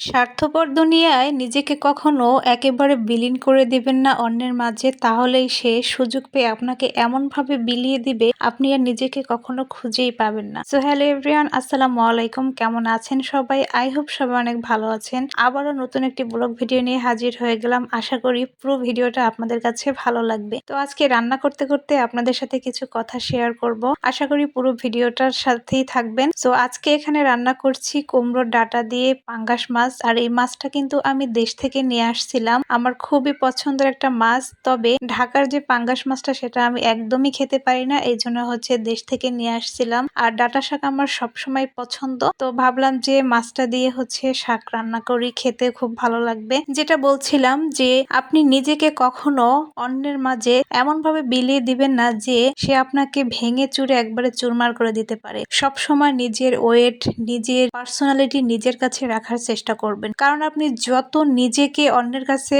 স্বার্থপর দুনিয়ায় নিজেকে কখনো একেবারে বিলীন করে দিবেন না অন্যের মাঝে, তাহলেই সে সুযোগ পেয়ে আপনাকে এমনভাবে বিলিয়ে দিবে, আপনি আর নিজেকে কখনো খুঁজেই পাবেন না। সো হ্যালো এভরিওয়ান, আসসালামু আলাইকুম। কেমন আছেন সবাই? আই হোপ সবাই অনেক ভালো আছেন। আবারও নতুন একটি ব্লগ ভিডিও নিয়ে হাজির হয়ে গেলাম। আশা করি পুরো ভিডিওটা আপনাদের কাছে ভালো লাগবে। তো আজকে রান্না করতে করতে আপনাদের সাথে কিছু কথা শেয়ার করব। আশা করি পুরো ভিডিওটার সাথেই থাকবেন। সো আজকে এখানে রান্না করছি কুমড়োর ডাটা দিয়ে পাঙ্গাস মাছ। মাছ, আর এই মাছটা কিন্তু আমি দেশ থেকে নিয়ে আসছিলাম। আমার খুবই পছন্দের একটা মাছ, তবে ঢাকার যে পাঙ্গাস মাছটা সেটা আমি একদমই খেতে পারি না, এই জন্য হচ্ছে দেশ থেকে নিয়ে আসছিলাম। আর ডাটা শাক আমার সবসময় পছন্দ, তো ভাবলাম যে মাছটা দিয়ে হচ্ছে শাক রান্না করি, খেতে খুব ভালো লাগবে। যেটা বলছিলাম যে আপনি নিজেকে কখনো অন্যের মাঝে এমন ভাবে বিলিয়ে দিবেন না যে সে আপনাকে ভেঙে চুরে একবারে চুরমার করে দিতে পারে। সব সময় নিজের ওয়েট, নিজের পার্সোনালিটি নিজের কাছে রাখার চেষ্টা করবেন। কারণ আপনি যত নিজেকে অন্যের কাছে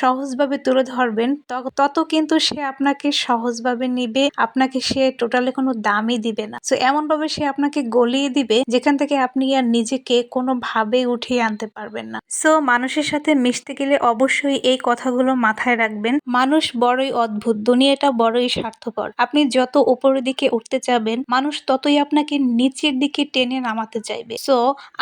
সহজভাবে তুলে ধরবেন তত কিন্তু সে আপনাকে সহজভাবে নিবে, আপনাকে সে টোটালি কোনো দামই দিবে না। তো এমনভাবে সে আপনাকে গলিয়ে দিবে, যেখান থেকে আপনি আর নিজেকে কোনোভাবেই উঠিয়ে আনতে পারবেন না। সো মানুষের সাথে মিশতে গেলে অবশ্যই এই কথাগুলো মাথায় রাখবেন। মানুষ বড়ই অদ্ভুত, দুনিয়াটা বড়ই স্বার্থপর। আপনি যত উপরের দিকে উঠতে চাবেন মানুষ ততই আপনাকে নিচের দিকে টেনে নামাতে চাইবে। সো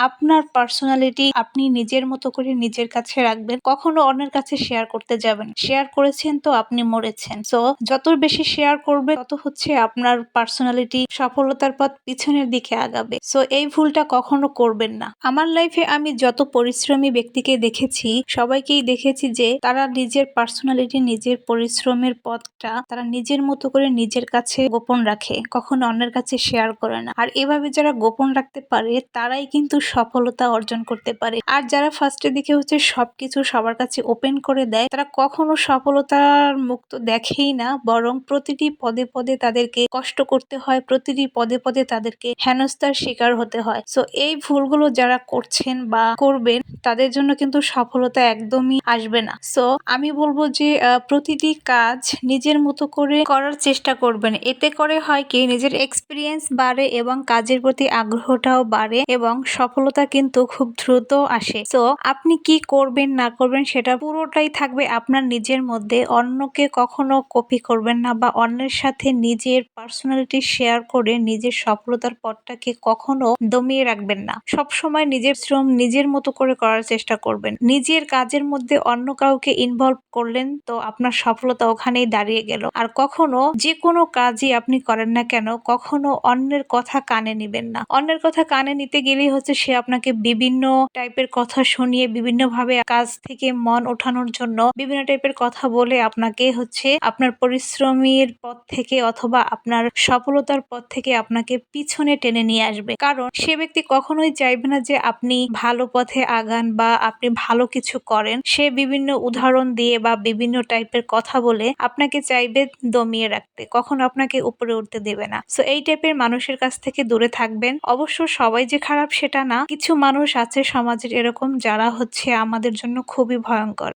আপনার পার্সোনালিটি আপনি নিজের মতো করে নিজের কাছে রাখবেন। কখনো অন্যের কাছে শেয়ার করতে যাবেন। শেয়ার করেছেন তো আপনি মরেছেন। সো যত বেশি শেয়ার করবে, তত হচ্ছে আপনার পার্সোনালিটি সফলতার পথ পিছনের দিকে আগাবে। সো এই ভুলটা কখনো করবেন না। আমার লাইফে আমি যত পরিশ্রমী ব্যক্তিকে দেখেছি, সবাইকেই দেখেছি যে তারা নিজের পার্সোনালিটি নিজের পরিশ্রমের পথটা তারা নিজের মতো করে নিজের কাছে গোপন রাখে। কখনো অন্যের কাছে শেয়ার করে না। আর এভাবে যারা গোপন রাখতে পারে, তারাই কিন্তু সফলতা অর্জন করতে পারে। আর যারা ফার্স্টের দিকে হচ্ছে সব কিছু সবার কাছে ওপেন করে দেয়, তারা কখনো সফলতার মুক্ত দেখেই না, বরং প্রতিটি পদে পদে তাদেরকে কষ্ট করতে হয়, প্রতিটি পদে পদে তাদেরকে হেনস্থার শিকার হতে হয়। সো এই ভুলগুলো যারা করছেন বা করবেন তাদের জন্য কিন্তু সফলতা একদমই আসবে না। সো আমি বলব যে প্রতিটি কাজ নিজের মতো করে করার চেষ্টা করবেন। এতে করে হয় কি, নিজের এক্সপিরিয়েন্স বাড়ে এবং কাজের প্রতি আগ্রহটাও বাড়ে এবং সফলতা কিন্তু খুব দ্রুত আসে। তো আপনি কি করবেন, না করবেন সেটা পুরোটাই থাকবে আপনার নিজের মধ্যে। অন্যকে কখনো কপি করবেন না বা অন্যের সাথে নিজের পার্সোনালিটি শেয়ার করে নিজের সফলতার পথটাকে কখনো দমিয়ে রাখবেন না। সব সময় নিজের শ্রম নিজের মতো করে করার চেষ্টা করবেন। নিজের কাজের মধ্যে অন্য কাউকে ইনভলভ করলেন তো আপনার সফলতা ওখানেই দাঁড়িয়ে গেল। আর কখনো যে কোনো কাজই আপনি করেন না কেন, কখনো অন্যের কথা কানে নিবেন না। অন্যের কথা কানে নিতে গেলেই হচ্ছে সে আপনাকে বিভিন্ন টাইপের কথা শুনিয়ে, বিভিন্নভাবে কাজ থেকে মন ওঠানোর জন্য বিভিন্ন টাইপের কথা বলে আপনাকে হচ্ছে আপনার পরিশ্রমের পথ থেকে অথবা আপনার সফলতার পথ থেকে আপনাকে পিছনে টেনে নিয়ে আসবে। কারণ সে ব্যক্তি কখনোই চাইবে না যে আপনি ভালো পথে আগান বা আপনি ভালো কিছু করেন, সে বিভিন্ন উদাহরণ দিয়ে বা বিভিন্ন টাইপের কথা বলে আপনাকে চাইবে দমিয়ে রাখতে, কখনো আপনাকে উপরে উঠতে দেবে না। সো এই টাইপের মানুষের কাছ থেকে দূরে থাকবেন। অবশ্য সবাই যে খারাপ সেটা না, কিছু মানুষ আছে সমাজের এরকম যারা হচ্ছে আমাদের জন্য খুবই ভয়ঙ্কর।